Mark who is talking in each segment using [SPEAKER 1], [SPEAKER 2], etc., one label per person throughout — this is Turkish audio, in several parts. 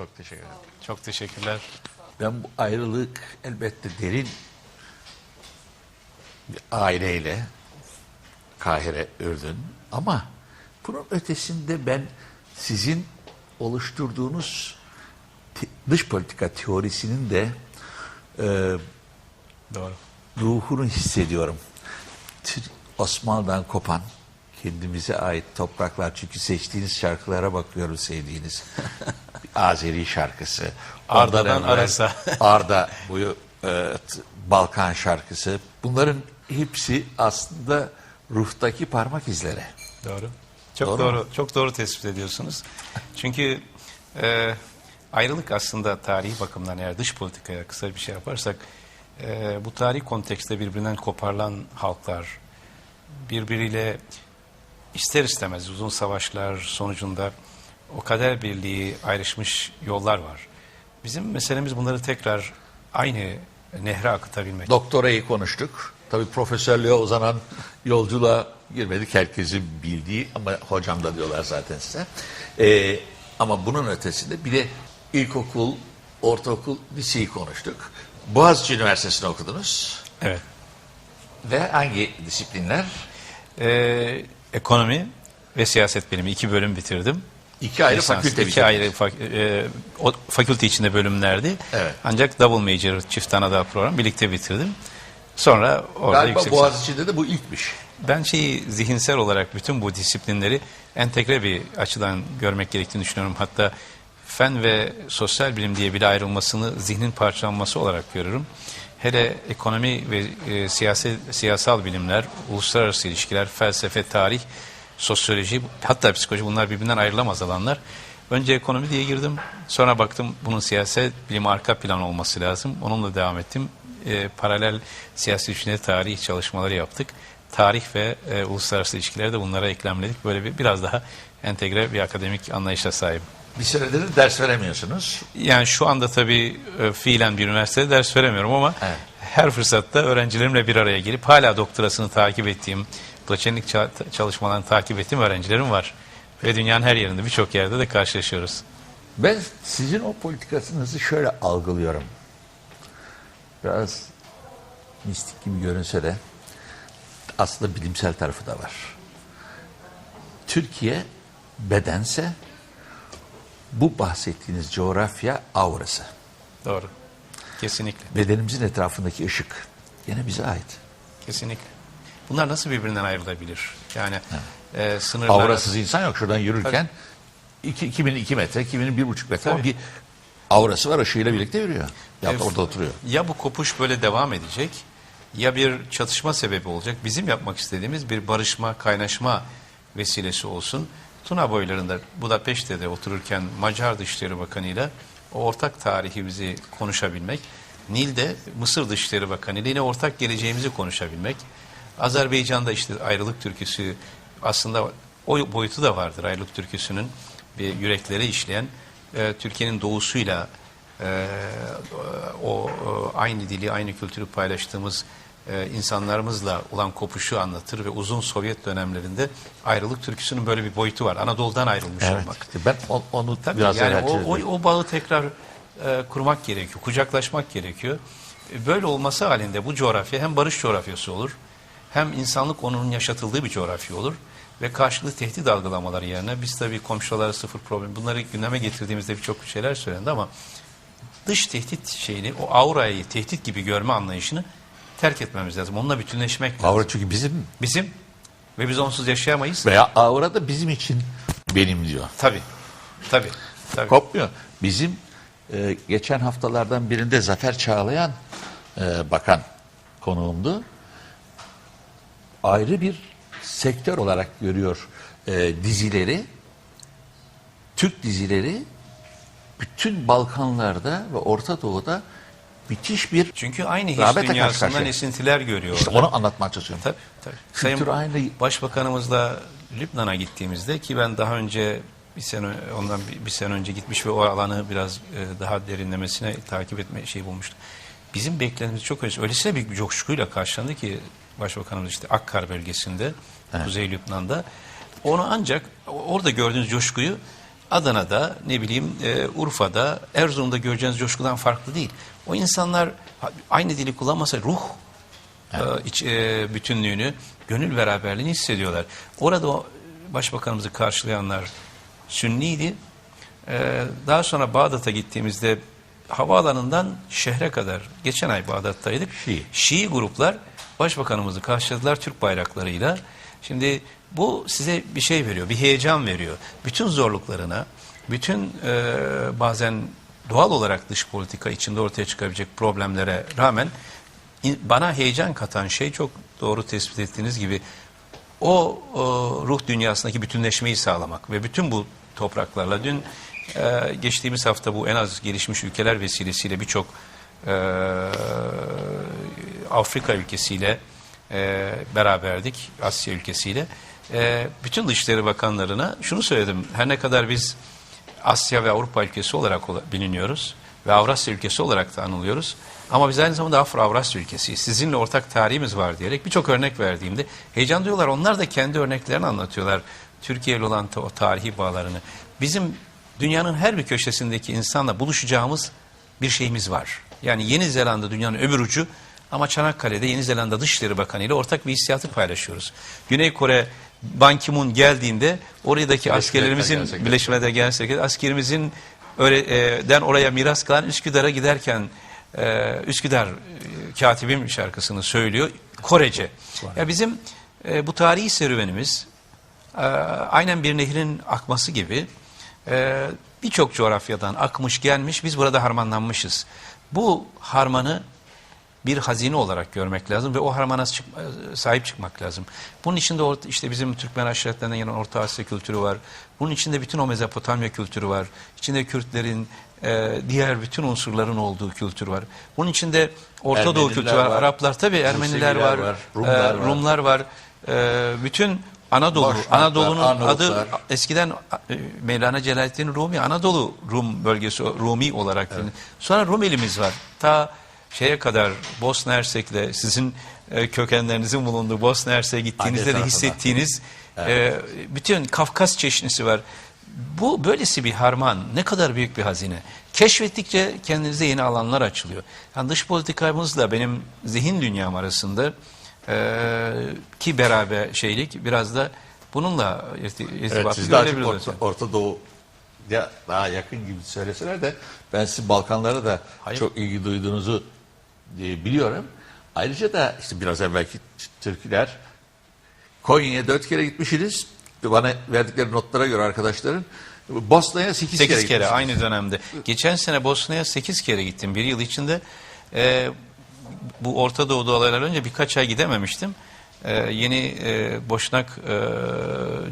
[SPEAKER 1] Çok teşekkür ederim.
[SPEAKER 2] Çok teşekkürler.
[SPEAKER 1] Ben bu ayrılık elbette derin bir aileyle Kahire, Ürdün ama bunun ötesinde ben sizin oluşturduğunuz dış politika teorisinin de e,
[SPEAKER 2] Doğru.
[SPEAKER 1] ruhunu hissediyorum. Osmanlı'dan kopan kendimize ait topraklar çünkü seçtiğiniz şarkılara bakıyorum sevdiğiniz. Azeri şarkısı.
[SPEAKER 2] Arda'dan Aras'a.
[SPEAKER 1] Arda boyu e, Balkan şarkısı. Bunların hepsi aslında ruhtaki parmak izleri.
[SPEAKER 2] Doğru. Çok
[SPEAKER 1] Doğru
[SPEAKER 2] doğru, çok doğru tespit ediyorsunuz. Çünkü e, ayrılık aslında tarihi bakımdan eğer dış politikaya kısa bir şey yaparsak e, bu tarihi kontekste birbirinden koparılan halklar birbiriyle ister istemez uzun savaşlar sonucunda o kader birliği ayrışmış yollar var. Bizim meselemiz bunları tekrar aynı nehre akıtabilmek.
[SPEAKER 1] Doktorayı konuştuk. Tabii profesörlüğe uzanan yolculuğa girmedik. Herkesin bildiği ama hocam da diyorlar zaten size. Ee, ama bunun ötesinde bir de ilkokul, ortaokul, liseyi konuştuk. Boğaziçi Üniversitesi'ni okudunuz.
[SPEAKER 2] Evet.
[SPEAKER 1] Ve hangi disiplinler?
[SPEAKER 2] Ee, ekonomi ve siyaset bilimi iki bölüm bitirdim.
[SPEAKER 1] İki ayrı
[SPEAKER 2] Lisans,
[SPEAKER 1] fakülte
[SPEAKER 2] iki ayrı fak- e, o fakülte içinde bölümlerdi.
[SPEAKER 1] Evet.
[SPEAKER 2] Ancak double major çift ana program birlikte bitirdim. Sonra orada
[SPEAKER 1] Galiba
[SPEAKER 2] yüksek lisans.
[SPEAKER 1] Boğaziçi'de de bu ilkmiş.
[SPEAKER 2] Ben şeyi zihinsel olarak bütün bu disiplinleri entegre bir açıdan görmek gerektiğini düşünüyorum. Hatta fen ve sosyal bilim diye bile ayrılmasını zihnin parçalanması olarak görüyorum. Hele ekonomi ve e, siyasi, siyasal bilimler, uluslararası ilişkiler, felsefe, tarih, sosyoloji, hatta psikoloji bunlar birbirinden ayrılamaz alanlar. Önce ekonomi diye girdim. Sonra baktım bunun siyaset bilim arka plan olması lazım. Onunla devam ettim. E, paralel siyasi düşünce tarih çalışmaları yaptık. Tarih ve e, uluslararası ilişkileri de bunlara eklemledik. Böyle bir biraz daha entegre bir akademik anlayışa sahip.
[SPEAKER 1] Bir senedir ders veremiyorsunuz.
[SPEAKER 2] Yani şu anda tabii e, fiilen bir üniversitede ders veremiyorum ama
[SPEAKER 1] Evet.
[SPEAKER 2] her fırsatta öğrencilerimle bir araya gelip hala doktorasını takip ettiğim, doçentlik ça- çalışmalarını takip ettiğim öğrencilerim var. Ve dünyanın her yerinde birçok yerde de karşılaşıyoruz.
[SPEAKER 1] Ben sizin o politikasınızı şöyle algılıyorum. Biraz mistik gibi görünse de aslında bilimsel tarafı da var. Türkiye bedense bu bahsettiğiniz coğrafya aurası.
[SPEAKER 2] Doğru. Kesinlikle.
[SPEAKER 1] Bedenimizin etrafındaki ışık. Yine bize ait.
[SPEAKER 2] Kesinlikle. Bunlar nasıl birbirinden ayrılabilir? Yani e, sınırlar...
[SPEAKER 1] Aurasız insan yok. Şuradan yürürken iki, 2002 metre, 2001,5 metre ama
[SPEAKER 2] Tabii.
[SPEAKER 1] bir aurası var ışığıyla birlikte yürüyor. Ya da
[SPEAKER 2] Evet.
[SPEAKER 1] orada oturuyor.
[SPEAKER 2] Ya bu kopuş böyle devam edecek ya bir çatışma sebebi olacak. Bizim yapmak istediğimiz bir barışma, kaynaşma vesilesi olsun. Tuna boylarında Budapeşte'de otururken Macar Dışişleri Bakanı ile o ortak tarihimizi konuşabilmek. Nil'de Mısır Dışişleri Bakanı ile yine ortak geleceğimizi konuşabilmek. Azerbaycan'da işte ayrılık türküsü aslında o boyutu da vardır ayrılık türküsünün bir yüreklere işleyen e, Türkiye'nin doğusuyla e, o e, aynı dili, aynı kültürü paylaştığımız e, insanlarımızla olan kopuşu anlatır ve uzun Sovyet dönemlerinde ayrılık türküsünün böyle bir boyutu var. Anadolu'dan ayrılmış
[SPEAKER 1] Evet.
[SPEAKER 2] olmak.
[SPEAKER 1] ben o- onu
[SPEAKER 2] Tabii
[SPEAKER 1] biraz
[SPEAKER 2] yani o, o, o bağı tekrar e, kurmak gerekiyor, kucaklaşmak gerekiyor. E, Böyle olması halinde bu coğrafya hem barış coğrafyası olur, hem insanlık onurunun yaşatıldığı bir coğrafya olur ve karşılıklı tehdit algılamaları yerine biz tabii komşulara sıfır problem bunları gündeme getirdiğimizde birçok şeyler söylendi ama dış tehdit şeyini, o aurayı tehdit gibi görme anlayışını terk etmemiz lazım. Onunla bütünleşmek lazım.
[SPEAKER 1] Aura çünkü bizim
[SPEAKER 2] Bizim ve biz onsuz yaşayamayız.
[SPEAKER 1] veya aura da bizim için benim diyor.
[SPEAKER 2] Tabii, tabii, tabii.
[SPEAKER 1] Kopmuyor. Bizim e, geçen haftalardan birinde Zafer Çağlayan e, bakan konuğumdu. Ayrı bir sektör olarak görüyor e, dizileri. Türk dizileri bütün Balkanlarda ve Orta Doğu'da müthiş bir
[SPEAKER 2] Çünkü aynı
[SPEAKER 1] Rağbete karşı
[SPEAKER 2] dünyasından esintiler görüyor.
[SPEAKER 1] işte onu anlatmaya çalışıyorum.
[SPEAKER 2] Tabii tabii.
[SPEAKER 1] Kültür
[SPEAKER 2] Sayın
[SPEAKER 1] aynı.
[SPEAKER 2] Başbakanımızla Lübnan'a gittiğimizde ki ben daha önce bir sene ondan bir, bir sene önce gitmiş ve o alanı biraz e, daha derinlemesine takip etme şey bulmuştum. Bizim beklentimiz çok öyle. Öylesine büyük bir coşkuyla karşılandı ki Başbakanımız işte Akkar bölgesinde, Kuzey Lübnan'da. Onu ancak orada gördüğünüz coşkuyu Adana'da, ne bileyim e, Urfa'da, Erzurum'da göreceğiniz coşkudan farklı değil. O insanlar aynı dili kullanmasa ruh e, iç, e, bütünlüğünü, gönül beraberliğini hissediyorlar. Orada o başbakanımızı karşılayanlar Sünniydi. E, daha sonra Bağdat'a gittiğimizde havaalanından şehre kadar, geçen ay Bağdat'taydık.
[SPEAKER 1] Şii.
[SPEAKER 2] Şii gruplar başbakanımızı karşıladılar Türk bayraklarıyla. Şimdi bu size bir şey veriyor, bir heyecan veriyor. Bütün zorluklarına, bütün e, bazen doğal olarak dış politika içinde ortaya çıkabilecek problemlere rağmen bana heyecan katan şey çok doğru tespit ettiğiniz gibi o, o ruh dünyasındaki bütünleşmeyi sağlamak ve bütün bu topraklarla dün e, geçtiğimiz hafta bu en az gelişmiş ülkeler vesilesiyle birçok e, Afrika ülkesiyle e, beraberdik, Asya ülkesiyle. E, bütün Dışişleri Bakanlarına şunu söyledim. Her ne kadar biz Asya ve Avrupa ülkesi olarak ola- biliniyoruz ve Avrasya ülkesi olarak da anılıyoruz. Ama biz aynı zamanda Afro-Avrasya ülkesiyiz. Sizinle ortak tarihimiz var diyerek birçok örnek verdiğimde heyecan duyuyorlar. Onlar da kendi örneklerini anlatıyorlar. Türkiye ile olan o tarihi bağlarını. Bizim dünyanın her bir köşesindeki insanla buluşacağımız bir şeyimiz var. Yani Yeni Zelanda dünyanın öbür ucu ama Çanakkale'de Yeni Zelanda Dışişleri Bakanı ile ortak bir hissiyatı paylaşıyoruz. Güney Kore Ban Ki-moon geldiğinde oradaki askerlerimizin. Birleşmede gelsek de askerimizin öyle e, den oraya miras kalan Üsküdar'a giderken e, Üsküdar e, Katibim şarkısını söylüyor Korece. Ya bizim e, bu tarihi serüvenimiz aynen bir nehrin akması gibi e, birçok coğrafyadan akmış gelmiş biz burada harmanlanmışız. Bu harmanı bir hazine olarak görmek lazım ve o harmana sahip çıkmak lazım. Bunun içinde orta, işte bizim Türkmen aşiretlerinden gelen Orta Asya kültürü var. Bunun içinde bütün o Mezopotamya kültürü var. İçinde Kürtlerin, e, diğer bütün unsurların olduğu kültür var. Bunun içinde Orta Doğu
[SPEAKER 1] Ermeniler
[SPEAKER 2] kültürü var,
[SPEAKER 1] var,
[SPEAKER 2] Araplar tabii Ermeniler var,
[SPEAKER 1] var,
[SPEAKER 2] e,
[SPEAKER 1] Rumlar var.
[SPEAKER 2] Rumlar var. E, bütün Anadolu,
[SPEAKER 1] Boşnaklar,
[SPEAKER 2] Anadolu'nun adı eskiden e, Mevlana Celaleddin Rumi Anadolu Rum bölgesi Rumi olarak bilinir. Sonra Rumelimiz var. Ta şeye kadar Bosna Hersek'le sizin e, kökenlerinizin bulunduğu Bosna Hersek'e gittiğinizde de
[SPEAKER 1] tarafına.
[SPEAKER 2] hissettiğiniz e, bütün Kafkas çeşnisi var. Bu böylesi bir harman ne kadar büyük bir hazine. Keşfettikçe kendinize yeni alanlar açılıyor. Yani dış politikamızla benim zihin dünyam arasında e, ki beraber şeylik biraz da bununla irti,
[SPEAKER 1] Evet, siz daha çok
[SPEAKER 2] görebiliriz.
[SPEAKER 1] Orta, Orta Doğu ya daha yakın gibi söyleseler de ben sizin Balkanlara da
[SPEAKER 2] Hayır.
[SPEAKER 1] çok ilgi duyduğunuzu e, biliyorum. Ayrıca da işte biraz evvelki türküler Konya'ya dört kere gitmişsiniz. Bana verdikleri notlara göre arkadaşların Bosna'ya sekiz,
[SPEAKER 2] 8
[SPEAKER 1] kere,
[SPEAKER 2] kere, aynı dönemde. Geçen sene Bosna'ya 8 kere gittim bir yıl içinde. Ee, bu Orta Doğu'da olaylar önce birkaç ay gidememiştim. Ee, yeni e, Boşnak e,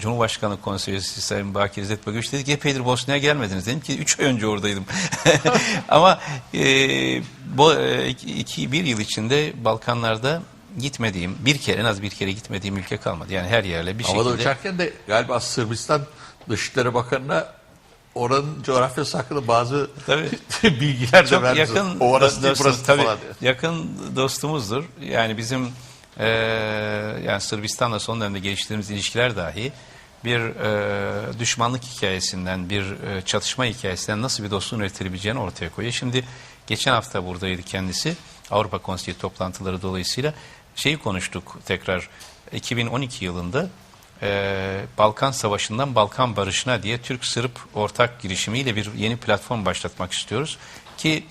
[SPEAKER 2] Cumhurbaşkanı Konseyisi Sayın Bakir İzzet Bagüç dedi ki epeydir Bosna'ya gelmediniz. Dedim ki 3 ay önce oradaydım. Ama e, bu e, iki, bir yıl içinde Balkanlarda gitmediğim, bir kere en az bir kere gitmediğim ülke kalmadı. Yani her yerle bir
[SPEAKER 1] Havada
[SPEAKER 2] şekilde.
[SPEAKER 1] uçarken de galiba Sırbistan Dışişleri Bakanı'na oranın coğrafyası hakkında bazı
[SPEAKER 2] Tabii.
[SPEAKER 1] bilgiler de verdi.
[SPEAKER 2] yakın
[SPEAKER 1] O orası değil burası
[SPEAKER 2] tabii,
[SPEAKER 1] falan
[SPEAKER 2] yakın dostumuzdur. Yani bizim e, yani Sırbistan'la son dönemde geliştirdiğimiz ilişkiler dahi bir e, düşmanlık hikayesinden, bir e, çatışma hikayesinden nasıl bir dostluğun üretilebileceğini ortaya koyuyor. Şimdi geçen hafta buradaydı kendisi. Avrupa Konseyi toplantıları dolayısıyla şeyi konuştuk tekrar 2012 yılında e, Balkan Savaşı'ndan Balkan Barışı'na diye Türk-Sırp ortak girişimiyle bir yeni platform başlatmak istiyoruz. Ki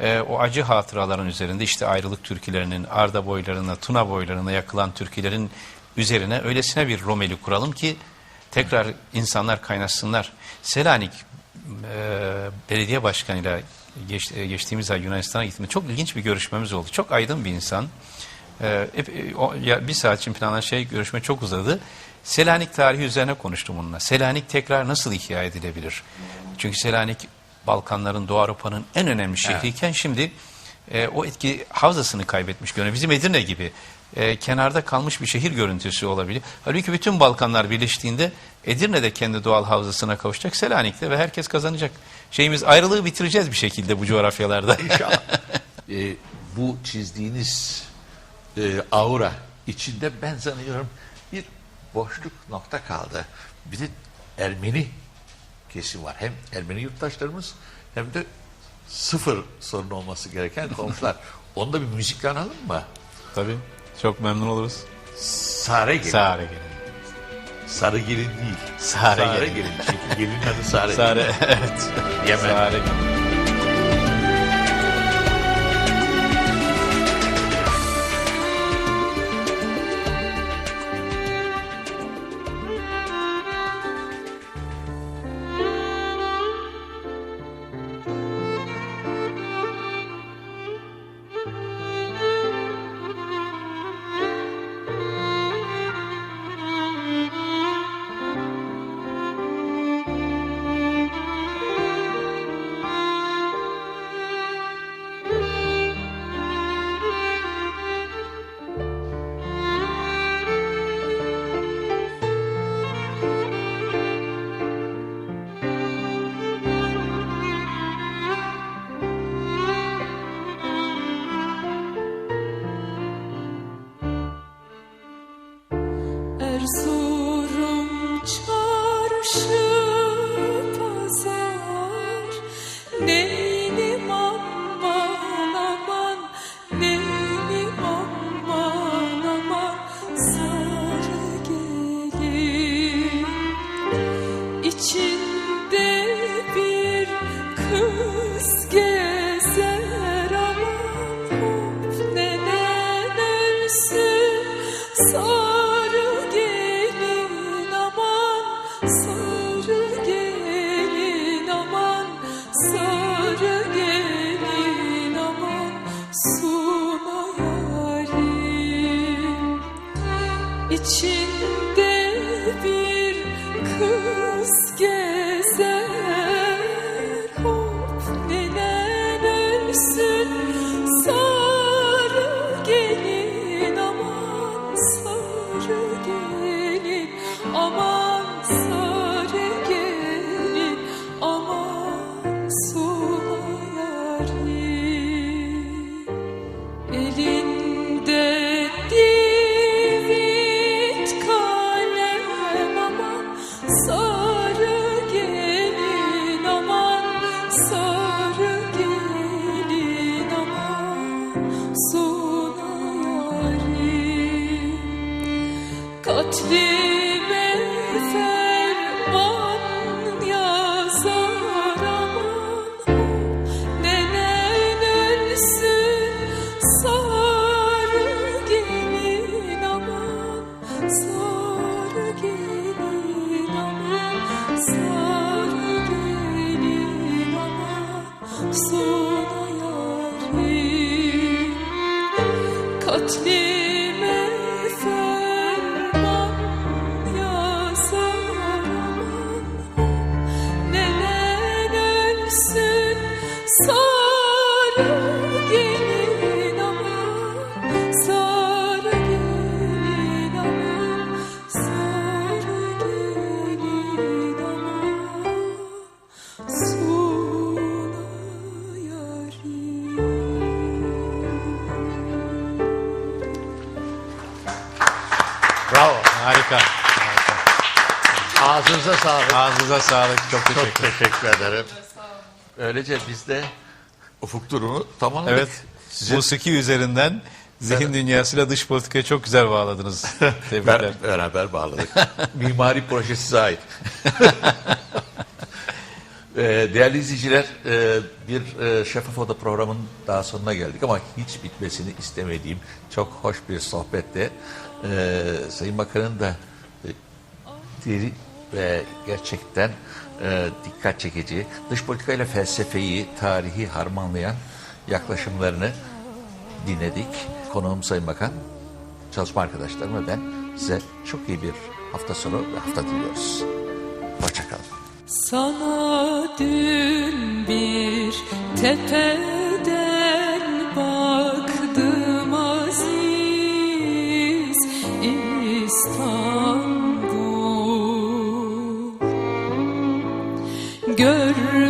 [SPEAKER 2] e, o acı hatıraların üzerinde işte ayrılık türkülerinin, Arda boylarına, Tuna boylarına yakılan türkülerin üzerine öylesine bir Romeli kuralım ki tekrar insanlar kaynaşsınlar. Selanik e, belediye başkanıyla geç, e, geçtiğimiz ay Yunanistan'a gittiğimde çok ilginç bir görüşmemiz oldu. Çok aydın bir insan. Ee, ep- o, ya bir saat için planlanan şey görüşme çok uzadı. Selanik tarihi üzerine konuştum onunla. Selanik tekrar nasıl ihya edilebilir? Çünkü Selanik Balkanların, Doğu Avrupa'nın en önemli şehriyken şimdi e, o etki havzasını kaybetmiş görünüyor. Bizim Edirne gibi e, kenarda kalmış bir şehir görüntüsü olabilir. Halbuki bütün Balkanlar birleştiğinde Edirne de kendi doğal havzasına kavuşacak Selanik'te ve herkes kazanacak. Şeyimiz ayrılığı bitireceğiz bir şekilde bu coğrafyalarda.
[SPEAKER 1] İnşallah. E, bu çizdiğiniz e, aura içinde ben sanıyorum boşluk nokta kaldı. Bir de Ermeni kesim var. Hem Ermeni yurttaşlarımız hem de sıfır sorun olması gereken komşular. Onu da bir müzikle analım mı?
[SPEAKER 3] Tabii. Çok memnun oluruz.
[SPEAKER 1] Sare gelin.
[SPEAKER 3] Sare gelin.
[SPEAKER 1] Sarı gelin değil.
[SPEAKER 3] Sare gelin.
[SPEAKER 1] Çünkü gelinin adı Sare.
[SPEAKER 3] Sare, evet.
[SPEAKER 1] Yemen.
[SPEAKER 3] Sare gelin. So
[SPEAKER 1] Ağzınıza sağlık.
[SPEAKER 3] Çok
[SPEAKER 1] Çok
[SPEAKER 3] teşekkür ederim.
[SPEAKER 1] teşekkür ederim. Öylece biz de ufuk turunu tamamladık.
[SPEAKER 3] Evet.
[SPEAKER 1] Sizin
[SPEAKER 3] Musiki üzerinden zihin dünyasıyla dış politikaya çok güzel bağladınız. Tebrikler.
[SPEAKER 1] Ber- beraber bağladık. Mimari proje size ait. Ee, Değerli izleyiciler, e, bir e, Şeffaf Oda programının daha sonuna geldik ama hiç bitmesini istemediğim çok hoş bir sohbette e, Sayın Bakan'ın da deri ve gerçekten e, dikkat çekici, dış politikayla felsefeyi, tarihi harmanlayan yaklaşımlarını dinledik. Konuğum Sayın Bakan, çalışma arkadaşlarım ve ben size çok iyi bir hafta sonu ve hafta diliyoruz. Hoşçakalın.
[SPEAKER 4] Sana dün bir tepeden Görmedim,